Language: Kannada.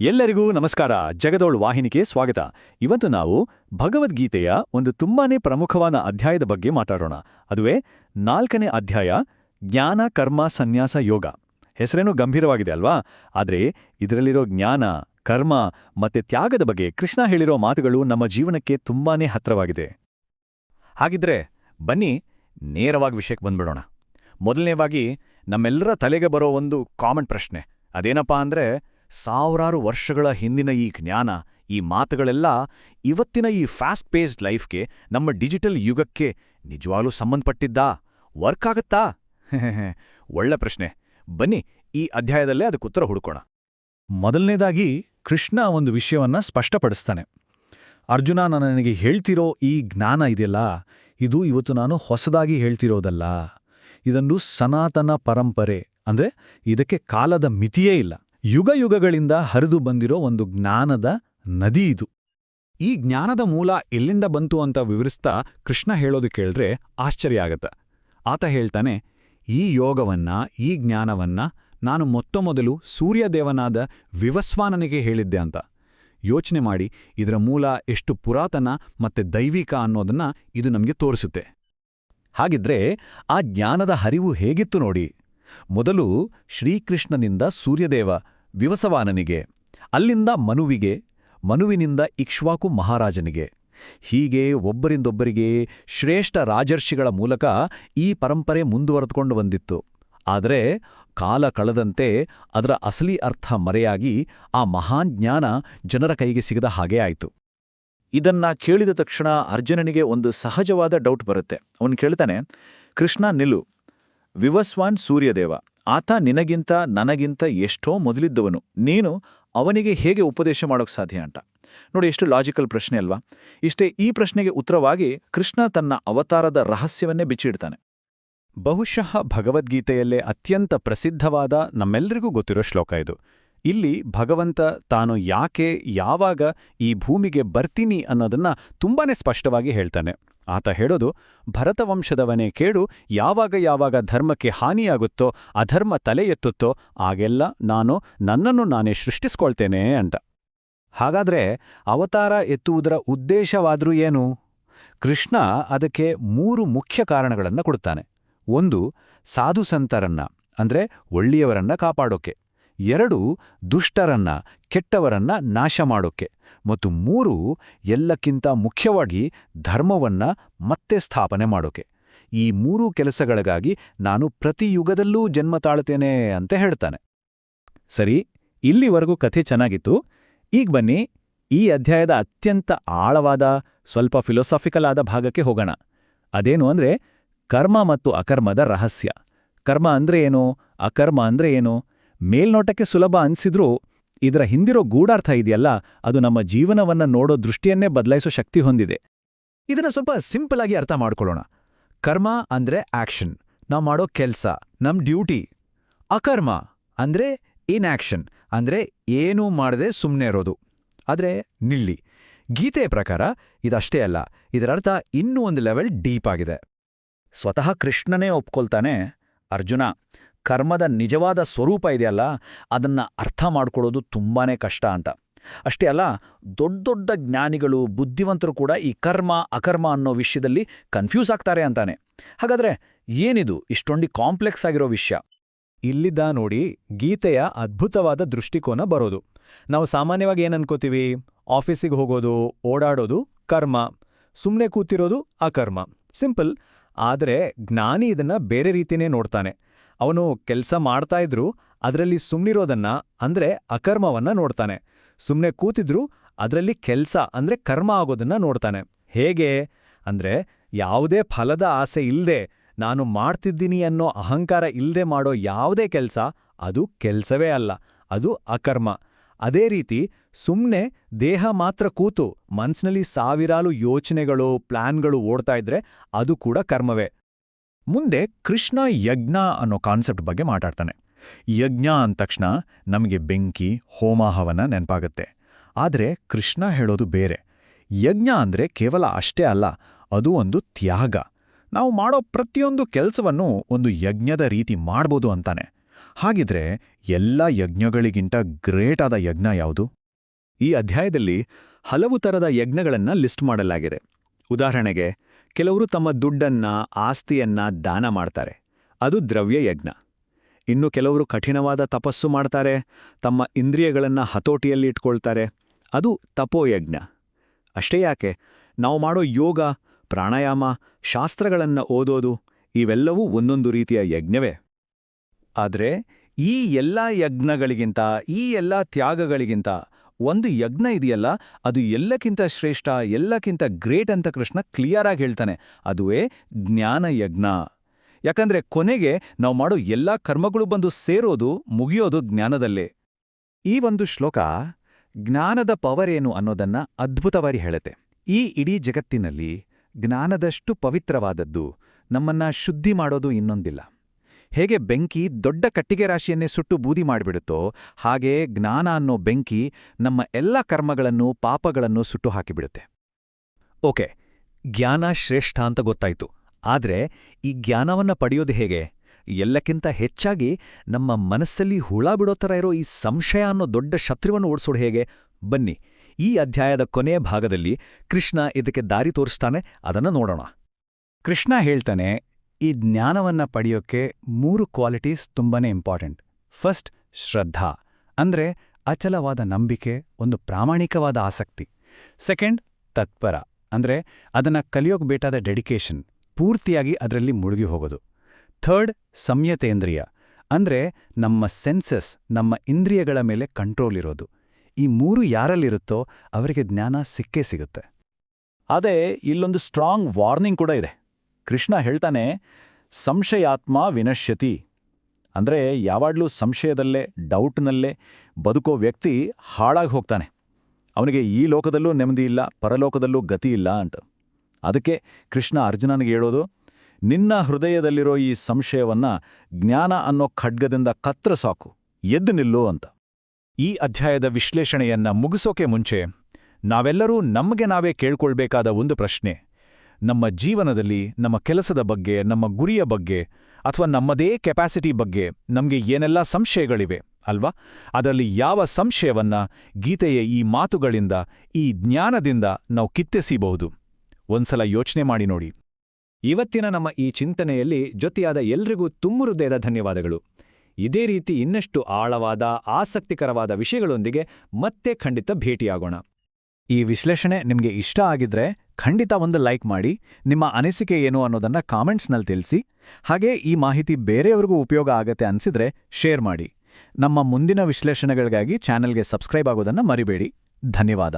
ಎಲ್ಲರಿಗೂ ನಮಸ್ಕಾರ. ಜಗದೋಳ್ ವಾಹಿನಿಗೆ ಸ್ವಾಗತ. ಇವತ್ತು ನಾವು ಭಗವದ್ಗೀತೆಯ ಒಂದು ತುಂಬಾನೇ ಪ್ರಮುಖವಾದ ಅಧ್ಯಾಯದ ಬಗ್ಗೆ ಮಾತಾಡೋಣ. ಅದುವೇ ನಾಲ್ಕನೇ ಅಧ್ಯಾಯ, ಜ್ಞಾನ, ಕರ್ಮ, ಸನ್ಯಾಸ, ಯೋಗ. ಹೆಸರೇನು ಗಂಭೀರವಾಗಿದೆ ಅಲ್ವಾ? ಆದ್ರೆ ಇದರಲ್ಲಿರೋ ಜ್ಞಾನ, ಕರ್ಮ ಮತ್ತೆ ತ್ಯಾಗದ ಬಗ್ಗೆ ಕೃಷ್ಣ ಹೇಳಿರೋ ಮಾತುಗಳು ನಮ್ಮ ಜೀವನಕ್ಕೆ ತುಂಬಾನೇ ಹತ್ರವಾಗಿದೆ ಹಾಗಿದ್ರೆ ಬನ್ನಿ ನೇರವಾಗಿ ವಿಷಯಕ್ಕೆ ಬಂದ್ಬಿಡೋಣ. ಮೊದಲನೇವಾಗಿ ನಮ್ಮೆಲ್ಲರ ತಲೆಗೆ ಬರೋ ಒಂದು ಕಾಮನ್ ಪ್ರಶ್ನೆ. ಅದೇನಪ್ಪಾ ಅಂದ್ರೆ ಸಾವಿರಾರು ವರ್ಷಗಳ ಹಿಂದಿನ ಈ ಜ್ಞಾನ, ಈ ಮಾತುಗಳೆಲ್ಲ ಇವತ್ತಿನ ಈ ಫಾಸ್ಟ್ ಪೇಸ್ಡ್ ಲೈಫ್ಗೆ ನಮ್ಮ ಡಿಜಿಟಲ್ ಯುಗಕ್ಕೆ ನಿಜವಾಗ್ಲೂ ಸಂಬಂಧಪಟ್ಟಿದ್ದಾ? ವರ್ಕ್ ಆಗತ್ತಾ? ಒಳ್ಳೆ ಪ್ರಶ್ನೆ. ಬನ್ನಿ, ಈ ಅಧ್ಯಾಯದಲ್ಲೇ ಅದಕ್ಕೆ ಉತ್ತರ ಹುಡುಕೋಣ. ಮೊದಲನೇದಾಗಿ, ಕೃಷ್ಣ ಒಂದು ವಿಷಯವನ್ನ ಸ್ಪಷ್ಟಪಡಿಸ್ತಾನೆ. ಅರ್ಜುನ ನನಗೆ ಹೇಳ್ತಿರೋ ಈ ಜ್ಞಾನ ಇದೆಯಲ್ಲ, ಇದು ಇವತ್ತು ನಾನು ಹೊಸದಾಗಿ ಹೇಳ್ತಿರೋದಲ್ಲ. ಇದೊಂದು ಸನಾತನ ಪರಂಪರೆ, ಅಂದ್ರೆ ಇದಕ್ಕೆ ಕಾಲದ ಮಿತಿಯೇ ಇಲ್ಲ. ಯುಗ ಯುಗಗಳಿಂದ ಹರಿದು ಬಂದಿರೋ ಒಂದು ಜ್ಞಾನದ ನದಿ ಇದು. ಈ ಜ್ಞಾನದ ಮೂಲ ಎಲ್ಲಿಂದ ಬಂತು ಅಂತ ವಿವರಿಸ್ತಾ ಕೃಷ್ಣ ಹೇಳೋದು ಕೇಳಿದ್ರೆ ಆಶ್ಚರ್ಯ ಆಗತ್ತೆ. ಆತ ಹೇಳ್ತಾನೆ, ಈ ಯೋಗವನ್ನ, ಈ ಜ್ಞಾನವನ್ನ ನಾನು ಮೊತ್ತಮೊದಲು ಸೂರ್ಯದೇವನಾದ ವಿವಸ್ವಾನನಿಗೆ ಹೇಳಿದ್ದೆ ಅಂತ. ಯೋಚನೆ ಮಾಡಿ, ಇದರ ಮೂಲ ಎಷ್ಟು ಪುರಾತನ ಮತ್ತೆ ದೈವಿಕ ಅನ್ನೋದನ್ನ ಇದು ನಮಗೆ ತೋರಿಸುತ್ತೆ. ಹಾಗಿದ್ರೆ ಆ ಜ್ಞಾನದ ಹರಿವು ಹೇಗಿತ್ತು ನೋಡಿ? ಮೊದಲು ಶ್ರೀಕೃಷ್ಣನಿಂದ ಸೂರ್ಯದೇವ ವಿವಸವಾನನಿಗೆ ಅಲ್ಲಿಂದ ಮನುವಿಗೆ, ಮನುವಿನಿಂದ ಇಕ್ಷ್ವಾಕು ಮಹಾರಾಜನಿಗೆ. ಹೀಗೆ ಒಬ್ಬರಿಂದೊಬ್ಬರಿಗೆ ಶ್ರೇಷ್ಠ ರಾಜರ್ಷಿಗಳ ಮೂಲಕ ಈ ಪರಂಪರೆ ಮುಂದುವರೆದುಕೊಂಡು ಬಂದಿತ್ತು. ಆದರೆ ಕಾಲ ಕಳೆದಂತೆ ಅದರ ಅಸಲಿ ಅರ್ಥ ಮರೆಯಾಗಿ ಆ ಮಹಾನ್ ಜ್ಞಾನ ಜನರ ಕೈಗೆ ಸಿಗದ ಹಾಗೇ ಆಯಿತು. ಇದನ್ನ ಕೇಳಿದ ತಕ್ಷಣ ಅರ್ಜುನನಿಗೆ ಒಂದು ಸಹಜವಾದ ಡೌಟ್ ಬರುತ್ತೆ. ಅವನು ಕೇಳ್ತಾನೆ, ಕೃಷ್ಣ ನಿಲು ವಿವಸ್ವಾನ್ ಸೂರ್ಯದೇವ ಆತ ನಿನಗಿಂತ ನನಗಿಂತ ಎಷ್ಟೋ ಮೊದಲಿದ್ದವನು. ನೀನು ಅವನಿಗೆ ಹೇಗೆ ಉಪದೇಶ ಮಾಡೋಕ್ಕೆ ಸಾಧ್ಯ ಅಂತ. ನೋಡಿ, ಎಷ್ಟು ಲಾಜಿಕಲ್ ಪ್ರಶ್ನೆ ಅಲ್ವಾ? ಇಷ್ಟೇ ಈ ಪ್ರಶ್ನೆಗೆ ಉತ್ತರವಾಗಿ ಕೃಷ್ಣ ತನ್ನ ಅವತಾರದ ರಹಸ್ಯವನ್ನೇ ಬಿಚ್ಚಿಡ್ತಾನೆ. ಬಹುಶಃ ಭಗವದ್ಗೀತೆಯಲ್ಲೇ ಅತ್ಯಂತ ಪ್ರಸಿದ್ಧವಾದ ನಮ್ಮೆಲ್ಲರಿಗೂ ಗೊತ್ತಿರೋ ಶ್ಲೋಕ ಇದು. ಇಲ್ಲಿ ಭಗವಂತ ತಾನು ಯಾಕೆ, ಯಾವಾಗ ಈ ಭೂಮಿಗೆ ಬರ್ತೀನಿ ಅನ್ನೋದನ್ನ ತುಂಬಾನೇ ಸ್ಪಷ್ಟವಾಗಿ ಹೇಳ್ತಾನೆ. ಆತ ಹೇಳೋದು, ಭರತವಂಶದವನೇ ಕೇಳು ಯಾವಾಗ ಯಾವಾಗ ಧರ್ಮಕ್ಕೆ ಹಾನಿಯಾಗುತ್ತೋ, ಅಧರ್ಮ ತಲೆ ಎತ್ತುತ್ತೋ ಆಗೆಲ್ಲ ನಾನು ನನ್ನನ್ನು ನಾನೇ ಸೃಷ್ಟಿಸ್ಕೊಳ್ತೇನೆ ಅಂತ. ಹಾಗಾದ್ರೆ ಅವತಾರ ಎತ್ತುವುದರ ಉದ್ದೇಶವಾದರೂ ಏನು? ಕೃಷ್ಣ ಅದಕ್ಕೆ ಮೂರು ಮುಖ್ಯ ಕಾರಣಗಳನ್ನು ಕೊಡುತ್ತಾನೆ ಒಂದು ಸಾಧುಸಂತರನ್ನ ಅಂದ್ರೆ ಒಳ್ಳೆಯವರನ್ನ ಕಾಪಾಡೋಕೆ. ಎರಡು ದುಷ್ಟರನ್ನ, ಕೆಟ್ಟವರನ್ನ ನಾಶ ಮಾಡೋಕೆ ಮತ್ತು ಮೂರು ಎಲ್ಲಕ್ಕಿಂತ ಮುಖ್ಯವಾಗಿ ಧರ್ಮವನ್ನ ಮತ್ತೆ ಸ್ಥಾಪನೆ ಮಾಡೋಕೆ. ಈ ಮೂರೂ ಕೆಲಸಗಳಿಗಾಗಿ ನಾನು ಪ್ರತಿ ಯುಗದಲ್ಲೂ ಜನ್ಮ ತಾಳ್ತೇನೆ ಅಂತ ಹೇಳ್ತಾನೆ. ಸರಿ, ಇಲ್ಲಿವರೆಗೂ ಕಥೆ ಚೆನ್ನಾಗಿತ್ತು. ಈಗ ಬನ್ನಿ, ಈ ಅಧ್ಯಾಯದ ಅತ್ಯಂತ ಆಳವಾದ, ಸ್ವಲ್ಪ ಫಿಲೋಸಾಫಿಕಲ್ ಆದ ಭಾಗಕ್ಕೆ ಹೋಗೋಣ. ಅದೇನು ಅಂದ್ರೆ, ಕರ್ಮ ಮತ್ತು ಅಕರ್ಮದ ರಹಸ್ಯ. ಕರ್ಮ ಅಂದ್ರೆ ಏನು? ಅಕರ್ಮ ಅಂದ್ರೆ ಏನು? ಮೇಲ್ನೋಟಕ್ಕೆ ಸುಲಭ ಅನ್ಸಿದ್ರೂ ಇದರ ಹಿಂದಿರೋ ಗೂಢಾರ್ಥ ಇದೆಯಲ್ಲ, ಅದು ನಮ್ಮ ಜೀವನವನ್ನ ನೋಡೋ ದೃಷ್ಟಿಯನ್ನೇ ಬದಲಾಯಿಸೋ ಶಕ್ತಿ ಹೊಂದಿದೆ. ಇದನ್ನ ಸ್ವಲ್ಪ ಸಿಂಪಲ್ ಆಗಿ ಅರ್ಥ ಮಾಡ್ಕೊಳ್ಳೋಣ. ಕರ್ಮ ಅಂದ್ರೆ ಆಕ್ಷನ್, ನಾವು ಮಾಡೋ ಕೆಲ್ಸ, ನಮ್ ಡ್ಯೂಟಿ. ಅಕರ್ಮ ಅಂದ್ರೆ ಇನ್ಆಕ್ಷನ್ ಅಂದ್ರೆ ಏನೂ ಮಾಡದೆ ಸುಮ್ಮನೆ ಇರೋದು. ಆದ್ರೆ ನಿಲ್ಲಿ ಗೀತೆಯ ಪ್ರಕಾರ ಇದಷ್ಟೇ ಅಲ್ಲ, ಇದರರ್ಥ ಇನ್ನೂ ಒಂದು ಲೆವೆಲ್ ಡೀಪ್ ಆಗಿದೆ. ಸ್ವತಃ ಕೃಷ್ಣನೇ ಒಪ್ಕೊಳ್ತಾನೆ ಅರ್ಜುನ. ಕರ್ಮದ ನಿಜವಾದ ಸ್ವರೂಪ ಇದೆಯಲ್ಲ, ಅದನ್ನ ಅರ್ಥ ಮಾಡ್ಕೊಳ್ಳೋದು ತುಂಬಾನೇ ಕಷ್ಟ ಅಂತ. ಅಷ್ಟೇ ಅಲ್ಲ, ದೊಡ್ಡ ದೊಡ್ಡ ಜ್ಞಾನಿಗಳು, ಬುದ್ಧಿವಂತರು ಕೂಡ ಈ ಕರ್ಮ, ಅಕರ್ಮ ಅನ್ನೋ ವಿಷಯದಲ್ಲಿ ಕನ್ಫ್ಯೂಸ್ ಆಗ್ತಾರೆ ಅಂತಾನೆ. ಹಾಗಾದ್ರೆ ಏನಿದು ಇಷ್ಟೊಂದು ಕಾಂಪ್ಲೆಕ್ಸ್ ಆಗಿರೋ ವಿಷಯ? ಇಲ್ಲಿದ್ದ ನೋಡಿ ಗೀತೆಯ ಅದ್ಭುತವಾದ ದೃಷ್ಟಿಕೋನ ಬರೋದು. ನಾವು ಸಾಮಾನ್ಯವಾಗಿ ಏನನ್ಕೋತೀವಿ ಆಫೀಸಿಗೆ ಹೋಗೋದು, ಓಡಾಡೋದು, ಕರ್ಮ. ಸುಮ್ಮನೆ ಕೂತಿರೋದು ಅಕರ್ಮ. ಸಿಂಪಲ್. ಆದರೆ ಜ್ಞಾನಿ ಇದನ್ನ ಬೇರೆ ರೀತಿನೇ ನೋಡ್ತಾನೆ. ಅವನು ಕೆಲಸ ಮಾಡ್ತಾ ಇದ್ರೂ, ಅದರಲ್ಲಿ ಸುಮ್ನಿರೋದನ್ನ ಅಂದ್ರೆ ಅಕರ್ಮವನ್ನ ನೋಡ್ತಾನೆ. ಸುಮ್ನೆ ಕೂತಿದ್ರು, ಅದರಲ್ಲಿ ಕೆಲಸ ಅಂದ್ರೆ ಕರ್ಮ ಆಗೋದನ್ನ ನೋಡ್ತಾನೆ. ಹೇಗೆ? ಅಂದ್ರೆ ಯಾವುದೇ ಫಲದ ಆಸೆ ಇಲ್ಲದೆ ನಾನು ಮಾಡ್ತಿದ್ದೀನಿ ಅನ್ನೋ ಅಹಂಕಾರ ಇಲ್ಲದೆ ಮಾಡೋ ಯಾವುದೇ ಕೆಲಸ, ಅದು ಕೆಲಸವೇ ಅಲ್ಲ, ಅದು ಅಕರ್ಮ. ಅದೇ ರೀತಿ ಸುಮ್ಮನೆ ದೇಹ ಮಾತ್ರ ಕೂತು ಮನ್ಸ್ನಲ್ಲಿ ಸಾವಿರಾರು ಯೋಚನೆಗಳು, ಪ್ಲಾನ್ಗಳು ಓಡ್ತಾ ಇದ್ರೆ ಅದು ಕೂಡ ಕರ್ಮವೇ. ಮುಂದೆ ಕೃಷ್ಣ ಯಜ್ಞ ಅನ್ನೋ ಕಾನ್ಸೆಪ್ಟ್ ಬಗ್ಗೆ ಮಾತಾಡ್ತಾನೆ. ಯಜ್ಞ ಅಂದ ತಕ್ಷಣ ನಮಗೆ ಬೆಂಕಿ, ಹೋಮಾಹವನ ನೆನಪಾಗುತ್ತೆ. ಆದರೆ ಕೃಷ್ಣ ಹೇಳೋದು ಬೇರೆ. ಯಜ್ಞ ಅಂದ್ರೆ ಕೇವಲ ಅಷ್ಟೇ ಅಲ್ಲ, ಅದು ಒಂದು ತ್ಯಾಗ. ನಾವು ಮಾಡೋ ಪ್ರತಿಯೊಂದು ಕೆಲಸವನ್ನು ಒಂದು ಯಜ್ಞದ ರೀತಿ ಮಾಡ್ಬೋದು ಅಂತಾನೆ. ಹಾಗಿದ್ರೆ ಎಲ್ಲ ಯಜ್ಞಗಳಿಗಿಂತ ಗ್ರೇಟ್ ಆದ ಯಜ್ಞ ಯಾವುದು? ಈ ಅಧ್ಯಾಯದಲ್ಲಿ ಹಲವು ಥರದ ಯಜ್ಞಗಳನ್ನು ಲಿಸ್ಟ್ ಮಾಡಲಾಗಿದೆ. ಉದಾಹರಣೆಗೆ ಕೆಲವರು ತಮ್ಮ ದುಡ್ಡನ್ನ, ಆಸ್ತಿಯನ್ನ ದಾನ ಮಾಡ್ತಾರೆ. ಅದು ದ್ರವ್ಯ ಯಜ್ಞ ಇನ್ನು ಕೆಲವರು ಕಠಿಣವಾದ ತಪಸ್ಸು ಮಾಡ್ತಾರೆ, ತಮ್ಮ ಇಂದ್ರಿಯಗಳನ್ನ ಹತೋಟಿಯಲ್ಲಿ ಇಟ್ಕೊಳ್ತಾರೆ ಅದು ತಪೋಯಜ್ಞ. ಅಷ್ಟೇ ಯಾಕೆ? ನಾವು ಮಾಡೋ ಯೋಗ, ಪ್ರಾಣಾಯಾಮ, ಶಾಸ್ತ್ರಗಳನ್ನ ಓದೋದು, ಇವೆಲ್ಲವೂ ಒಂದೊಂದು ರೀತಿಯ ಯಜ್ಞವೇ. ಆದರೆ ಈ ಎಲ್ಲ ಯಜ್ಞಗಳಿಗಿಂತ, ಈ ಎಲ್ಲ ತ್ಯಾಗಗಳಿಗಿಂತ ಒಂದು ಯಜ್ಞ ಇದೆಯಲ್ಲ, ಅದು ಎಲ್ಲಕ್ಕಿಂತ ಶ್ರೇಷ್ಠ, ಎಲ್ಲಕ್ಕಿಂತ ಗ್ರೇಟ್ ಅಂತ ಕೃಷ್ಣ ಕ್ಲಿಯರ್ ಆಗಿ ಹೇಳ್ತಾನೆ. ಅದುವೇ ಜ್ಞಾನ ಯಜ್ಞ. ಯಾಕಂದ್ರೆ ಕೊನೆಗೆ ನಾವು ಮಾಡೋ ಎಲ್ಲ ಕರ್ಮಗಳು ಬಂದು ಸೇರೋದು, ಮುಗಿಯೋದು ಜ್ಞಾನದಲ್ಲೇ. ಈ ಒಂದು ಶ್ಲೋಕ ಜ್ಞಾನದ ಪವರ್ ಏನು ಅನ್ನೋದನ್ನ ಅದ್ಭುತವಾಗಿ ಹೇಳುತ್ತೆ. ಈ ಇಡೀ ಜಗತ್ತಿನಲ್ಲಿ ಜ್ಞಾನದಷ್ಟು ಪವಿತ್ರವಾದದ್ದು ನಮ್ಮನ್ನ ಶುದ್ಧಿ ಮಾಡೋದು ಇನ್ನೊಂದಿಲ್ಲ. ಹೇಗೆ ಬೆಂಕಿ ದೊಡ್ಡ ಕಟ್ಟಿಗೆ ರಾಶಿಯನ್ನೇ ಸುಟ್ಟು ಬೂದಿ ಮಾಡಿಬಿಡುತ್ತೋ ಹಾಗೆ ಜ್ಞಾನ ಅನ್ನೋ ಬೆಂಕಿ ನಮ್ಮ ಎಲ್ಲ ಕರ್ಮಗಳನ್ನು, ಪಾಪಗಳನ್ನು ಸುಟ್ಟು ಹಾಕಿಬಿಡುತ್ತೆ. ಓಕೆ, ಜ್ಞಾನ ಶ್ರೇಷ್ಠ ಅಂತ ಗೊತ್ತಾಯ್ತು. ಆದ್ರೆ ಈ ಜ್ಞಾನವನ್ನ ಪಡೆಯೋದು ಹೇಗೆ? ಎಲ್ಲಕ್ಕಿಂತ ಹೆಚ್ಚಾಗಿ ನಮ್ಮ ಮನಸ್ಸಲ್ಲಿ ಹುಳ ಬಿಡೋ ಥರ ಇರೋ ಈ ಸಂಶಯ ಅನ್ನೋ ದೊಡ್ಡ ಶತ್ರುವನ್ನು ಓಡಿಸೋಡು ಹೇಗೆ? ಬನ್ನಿ, ಈ ಅಧ್ಯಾಯದ ಕೊನೆಯ ಭಾಗದಲ್ಲಿ ಕೃಷ್ಣ ಇದಕ್ಕೆ ದಾರಿ ತೋರಿಸ್ತಾನೆ, ಅದನ್ನ ನೋಡೋಣ. ಕೃಷ್ಣ ಹೇಳ್ತಾನೆ ಈ ಜ್ಞಾನವನ್ನ ಪಡೆಯೋಕ್ಕೆ ಮೂರು ಕ್ವಾಲಿಟೀಸ್ ತುಂಬಾನೇ ಇಂಪಾರ್ಟೆಂಟ್ ಫಸ್ಟ್ ಶ್ರದ್ಧಾ. ಅಂದ್ರೆ ಅಚಲವಾದ ನಂಬಿಕೆ, ಒಂದು ಪ್ರಾಮಾಣಿಕವಾದ ಆಸಕ್ತಿ. ಸೆಕೆಂಡ್ ತತ್ಪರ. ಅಂದ್ರೆ ಅದನ್ನ ಕಲಿಯೋಕೆ ಬೇಕಾದ ಡೆಡಿಕೇಶನ್ ಪೂರ್ತಿಯಾಗಿ ಅದರಲ್ಲಿ ಮುಳುಗಿ ಹೋಗೋದು. ಥರ್ಡ್ ಸಂಯತೇಂದ್ರಿಯ. ಅಂದರೆ ನಮ್ಮ ಸೆನ್ಸಸ್ ನಮ್ಮ ಇಂದ್ರಿಯಗಳ ಮೇಲೆ ಕಂಟ್ರೋಲ್ ಇರೋದು. ಈ ಮೂರು ಯಾರಲ್ಲಿರುತ್ತೋ ಅವರಿಗೆ ಜ್ಞಾನ ಸಿಕ್ಕೇ ಸಿಗುತ್ತೆ. ಅದೇ ಇಲ್ಲೊಂದು ಸ್ಟ್ರಾಂಗ್ ವಾರ್ನಿಂಗ್ ಕೂಡ ಇದೆ. ಕೃಷ್ಣ ಹೇಳ್ತಾನೆ, ಸಂಶಯಾತ್ಮ ವಿನಶ್ಯತಿ. ಅಂದ್ರೆ ಯಾವಾಗ್ಲೂ ಸಂಶಯದಲ್ಲೇ, ಡೌಟ್ನಲ್ಲೇ ಬದುಕೋ ವ್ಯಕ್ತಿ ಹಾಳಾಗಿ ಹೋಗ್ತಾನೆ. ಅವನಿಗೆ ಈ ಲೋಕದಲ್ಲೂ ನೆಮ್ಮದಿ ಇಲ್ಲ, ಪರಲೋಕದಲ್ಲೂ ಗತಿ ಇಲ್ಲ ಅಂತ. ಅದಕ್ಕೆ ಕೃಷ್ಣ ಅರ್ಜುನನಿಗೆ ಹೇಳೋದು, ನಿನ್ನ ಹೃದಯದಲ್ಲಿರೋ ಈ ಸಂಶಯವನ್ನ ಜ್ಞಾನ ಅನ್ನೋ ಖಡ್ಗದಿಂದ ಕತ್ರ ಸಾಕು, ಎದ್ದು ನಿಲ್ಲು ಅಂತ. ಈ ಅಧ್ಯಾಯದ ವಿಶ್ಲೇಷಣೆಯನ್ನ ಮುಗಿಸೋಕೆ ಮುಂಚೆ ನಾವೆಲ್ಲರೂ ನಮಗೆ ನಾವೇ ಕೇಳ್ಕೊಳ್ಬೇಕಾದ ಒಂದು ಪ್ರಶ್ನೆ ನಮ್ಮ ಜೀವನದಲ್ಲಿ, ನಮ್ಮ ಕೆಲಸದ ಬಗ್ಗೆ, ನಮ್ಮ ಗುರಿಯ ಬಗ್ಗೆ ಅಥವಾ ನಮ್ಮದೇ ಕೆಪಾಸಿಟಿ ಬಗ್ಗೆ ನಮಗೆ ಏನೆಲ್ಲ ಸಂಶಯಗಳಿವೆ, ಅಲ್ವಾ? ಅದರಲ್ಲಿ ಯಾವ ಸಂಶಯವನ್ನ ಗೀತೆಯ ಈ ಮಾತುಗಳಿಂದ, ಈ ಜ್ಞಾನದಿಂದ ನಾವು ಕಿತ್ತೆಸಿಬಹುದು? ಒಂದ್ಸಲ ಯೋಚನೆ ಮಾಡಿ ನೋಡಿ. ಇವತ್ತಿನ ನಮ್ಮ ಈ ಚಿಂತನೆಯಲ್ಲಿ ಜೊತೆಯಾದ ಎಲ್ರಿಗೂ ತುಂಬು ಧನ್ಯವಾದಗಳು. ಇದೇ ರೀತಿ ಇನ್ನಷ್ಟು ಆಳವಾದ, ಆಸಕ್ತಿಕರವಾದ ವಿಷಯಗಳೊಂದಿಗೆ ಮತ್ತೆ ಖಂಡಿತ ಭೇಟಿಯಾಗೋಣ. ಈ ವಿಶ್ಲೇಷಣೆ ನಿಮಗೆ ಇಷ್ಟ ಆಗಿದ್ರೆ ಖಂಡಿತ ಒಂದು ಲೈಕ್ ಮಾಡಿ, ನಿಮ್ಮ ಅನಿಸಿಕೆ ಏನು ಅನ್ನೋದನ್ನ ಕಾಮೆಂಟ್ಸ್ನಲ್ಲಿ ತಿಳಿಸಿ, ಹಾಗೆ ಈ ಮಾಹಿತಿ ಬೇರೆಯವ್ರಿಗೂ ಉಪಯೋಗ ಆಗತ್ತೆ ಅನ್ಸಿದ್ರೆ ಶೇರ್ ಮಾಡಿ. ನಮ್ಮ ಮುಂದಿನ ವಿಶ್ಲೇಷಣೆಗಳಿಗಾಗಿ ಚಾನೆಲ್ಗೆ ಸಬ್ಸ್ಕ್ರೈಬ್ ಆಗೋದನ್ನ ಮರಿಬೇಡಿ. ಧನ್ಯವಾದ.